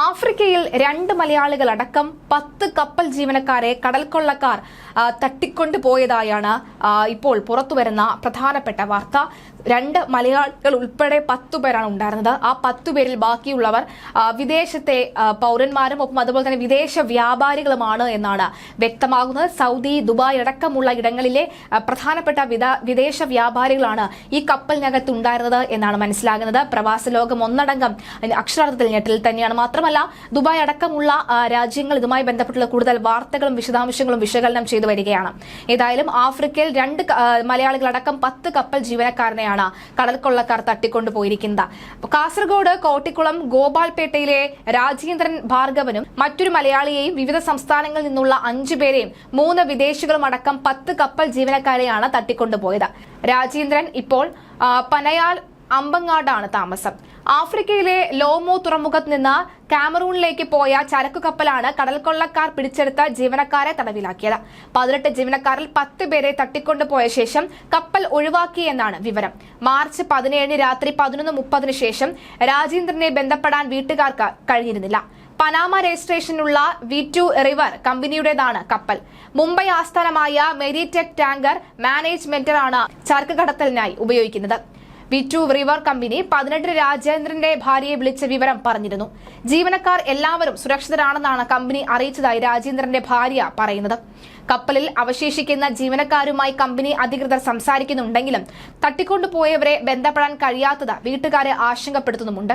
ആഫ്രിക്കയിൽ രണ്ട് മലയാളികൾ അടക്കം പത്ത് കപ്പൽ ജീവനക്കാരെ കടൽക്കൊള്ളക്കാർ തട്ടിക്കൊണ്ടു തട്ടിക്കൊണ്ടുപോയതായാണ് ഇപ്പോൾ പുറത്തുവരുന്ന പ്രധാനപ്പെട്ട വാർത്ത. രണ്ട് മലയാളികൾ ഉൾപ്പെടെ പത്തു പേരാണ് ഉണ്ടായിരുന്നത്. ആ പത്തു പേരിൽ ബാക്കിയുള്ളവർ വിദേശത്തെ പൗരന്മാരും ഒപ്പം അതുപോലെ തന്നെ വിദേശ വ്യാപാരികളുമാണ് എന്നാണ് വ്യക്തമാകുന്നത്. സൗദി ദുബായ് അടക്കമുള്ള ഇടങ്ങളിലെ പ്രധാനപ്പെട്ട വിദേശ വ്യാപാരികളാണ് ഈ കപ്പലിനകത്ത് ഉണ്ടായിരുന്നത് എന്നാണ് മനസ്സിലാകുന്നത്. പ്രവാസ ലോകം ഒന്നടങ്കം അക്ഷരാർത്ഥത്തിൽ ഞെട്ടിൽ തന്നെയാണ്. മാത്രമല്ല ദുബായ് അടക്കമുള്ള രാജ്യങ്ങൾ ഇതുമായി ബന്ധപ്പെട്ടുള്ള കൂടുതൽ വാർത്തകളും വിശദാംശങ്ങളും വിശകലനം ചെയ്തു വരികയാണ്. ഏതായാലും ആഫ്രിക്കയിൽ രണ്ട് മലയാളികളടക്കം പത്ത് കപ്പൽ ജീവനക്കാരനെയാണ് കടൽക്കൊള്ളക്കാർ തട്ടിക്കൊണ്ടുപോയിരിക്കുന്നത്. കാസർഗോഡ് കോട്ടിക്കുളം ഗോപാൽപേട്ടയിലെ രാജേന്ദ്രൻ ഭാർഗവനും മറ്റൊരു മലയാളിയെയും വിവിധ സംസ്ഥാനങ്ങളിൽ നിന്നുള്ള അഞ്ചു പേരെയും മൂന്ന് വിദേശികളും അടക്കം പത്ത് കപ്പൽ ജീവനക്കാരെയാണ് തട്ടിക്കൊണ്ടുപോയത്. രാജേന്ദ്രൻ ഇപ്പോൾ പനയാൽ അമ്പങ്ങാടാണ് താമസം. ആഫ്രിക്കയിലെ ലോമോ തുറമുഖത്ത് നിന്ന് കാമറൂണിലേക്ക് പോയ ചരക്കു കപ്പലാണ് കടൽക്കൊള്ളക്കാർ പിടിച്ചെടുത്ത ജീവനക്കാരെ തടവിലാക്കിയത്. പതിനെട്ട് ജീവനക്കാരിൽ പത്ത് പേരെ തട്ടിക്കൊണ്ടുപോയ ശേഷം കപ്പൽ ഒഴിവാക്കിയെന്നാണ് വിവരം. മാർച്ച് പതിനേഴിന് രാത്രി പതിനൊന്ന് മുപ്പതിന് ശേഷം രാജേന്ദ്രനെ ബന്ധപ്പെടാൻ വീട്ടുകാർക്ക് കഴിഞ്ഞിരുന്നില്ല. പനാമ രജിസ്ട്രേഷനുള്ള വി ടു റിവർ കമ്പനിയുടേതാണ് കപ്പൽ. മുംബൈ ആസ്ഥാനമായ മെരിടെക് ടാങ്കർ മാനേജ്മെന്റാണ് ചരക്ക് കടത്തലിനായി ഉപയോഗിക്കുന്നത്. വി ടു റിവർ കമ്പനി പതിനെട്ടിന് രാജേന്ദ്രന്റെ ഭാര്യയെ വിളിച്ച വിവരം പറഞ്ഞിരുന്നു. ജീവനക്കാർ എല്ലാവരും സുരക്ഷിതരാണെന്നാണ് കമ്പനി അറിയിച്ചതായി രാജേന്ദ്രന്റെ ഭാര്യ പറയുന്നത്. കപ്പലിൽ അവശേഷിക്കുന്ന ജീവനക്കാരുമായി കമ്പനി അധികൃതർ സംസാരിക്കുന്നുണ്ടെങ്കിലും തട്ടിക്കൊണ്ടുപോയവരെ ബന്ധപ്പെടാൻ കഴിയാത്തത് വീട്ടുകാരെ ആശങ്കപ്പെടുത്തുന്നുമുണ്ട്.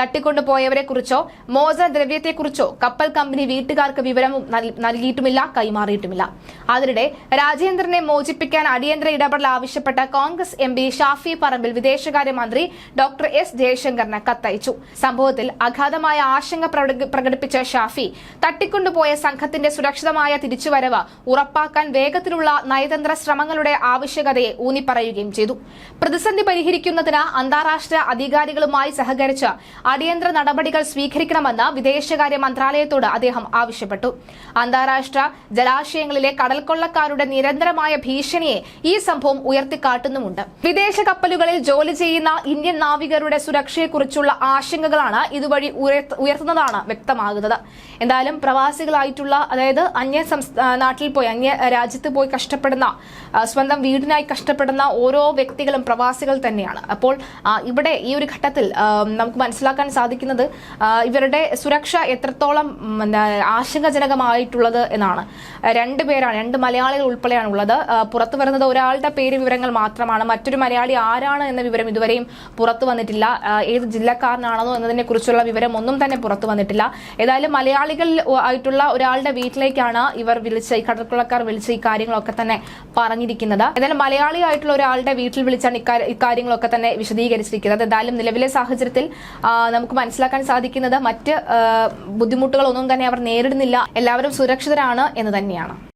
തട്ടിക്കൊണ്ടുപോയവരെ കുറിച്ചോ മോചനദ്രവ്യത്തെക്കുറിച്ചോ കപ്പൽ കമ്പനി വീട്ടുകാർക്ക് വിവരവും നൽ- നൽകിയിട്ടുമില്ല കൈമാറിയിട്ടുമില്ല. അതിനിടെ രാജേന്ദ്രനെ മോചിപ്പിക്കാൻ അടിയന്തര ഇടപെടൽ ആവശ്യപ്പെട്ട കോൺഗ്രസ് എം പി ഷാഫി പറമ്പിൽ വിദേശകാര്യമന്ത്രി ഡോക്ടർ എസ് ജയശങ്കറിന് കത്തയച്ചു. സംഭവത്തിൽ അഗാധമായ ആശങ്ക പ്രകടി- പ്രകടിപ്പിച്ച ഷാഫി തട്ടിക്കൊണ്ടുപോയ സംഘത്തിന്റെ സുരക്ഷിതമായ തിരിച്ചുവരവ് ഉറപ്പാക്കാൻ വേഗത്തിലുള്ള നയതന്ത്ര ശ്രമങ്ങളുടെ ആവശ്യകതയെ ഊന്നിപ്പറയുകയും ചെയ്തു. പ്രതിസന്ധി പരിഹരിക്കുന്നതിന് അന്താരാഷ്ട്ര അധികാരികളുമായി സഹകരിച്ച് അടിയന്തര നടപടികൾ സ്വീകരിക്കണമെന്ന് വിദേശകാര്യ മന്ത്രാലയത്തോട് അദ്ദേഹം ആവശ്യപ്പെട്ടു. അന്താരാഷ്ട്ര ജലാശയങ്ങളിലെ കടൽക്കൊള്ളക്കാരുടെ നിരന്തരമായ ഭീഷണിയെ ഈ സംഭവം ഉയർത്തിക്കാട്ടുന്നുമുണ്ട്. വിദേശ കപ്പലുകളിൽ ജോലി ചെയ്യുന്ന ഇന്ത്യൻ നാവികരുടെ സുരക്ഷയെക്കുറിച്ചുള്ള ആശങ്കകളാണ് ഇതുവഴി ഉയർത്തുന്നതാണ് വ്യക്തമാകുന്നത്. എന്തായാലും പ്രവാസികളായിട്ടുള്ള അതായത് അന്യ നാട്ടിൽ പോയി. അങ്ങേ രാജ്യത്ത് പോയി കഷ്ടപ്പെടുന്ന സ്വന്തം വീടിനായി കഷ്ടപ്പെടുന്ന ഓരോ വ്യക്തികളും പ്രവാസികൾ തന്നെയാണ്. അപ്പോൾ ഇവിടെ ഈ ഒരു ഘട്ടത്തിൽ നമുക്ക് മനസ്സിലാക്കാൻ സാധിക്കുന്നത് ഇവരുടെ സുരക്ഷ എത്രത്തോളം ആശങ്കജനകമായിട്ടുള്ളത് എന്നാണ്. രണ്ട് പേരാണ് രണ്ട് മലയാളികൾ ഉൾപ്പെടെയാണ് ഉള്ളത്. പുറത്തു വരുന്നത് ഒരാളുടെ പേര് വിവരങ്ങൾ മാത്രമാണ്. മറ്റൊരു മലയാളി ആരാണ് എന്ന വിവരം ഇതുവരെയും പുറത്തു വന്നിട്ടില്ല. ഏത് ജില്ലക്കാരനാണെന്നോ എന്നതിനെ കുറിച്ചുള്ള വിവരം ഒന്നും തന്നെ പുറത്തു വന്നിട്ടില്ല. ഏതായാലും മലയാളികൾ ആയിട്ടുള്ള ഒരാളുടെ വീട്ടിലേക്കാണ് ഇവർ വിളിച്ച് ഈ കടൽക്കൊള്ളക്കാർ വിളിച്ച് ഈ കാര്യങ്ങളൊക്കെ തന്നെ പറഞ്ഞിരിക്കുന്നത്. ഏതായാലും മലയാളി ആയിട്ടുള്ള ഒരാളുടെ വീട്ടിൽ വിളിച്ചാണ് ഇക്കാ- ഇക്കാര്യങ്ങളൊക്കെ തന്നെ വിശദീകരിച്ചിരിക്കുന്നത്. എന്തായാലും നിലവിലെ സാഹചര്യത്തിൽ നമുക്ക് മനസ്സിലാക്കാൻ സാധിക്കുന്നത് മറ്റ് ബുദ്ധിമുട്ടുകളൊന്നും തന്നെ അവർ നേരിടുന്നില്ല. എല്ലാവരും സുരക്ഷിതരാണ് എന്ന് തന്നെയാണ്.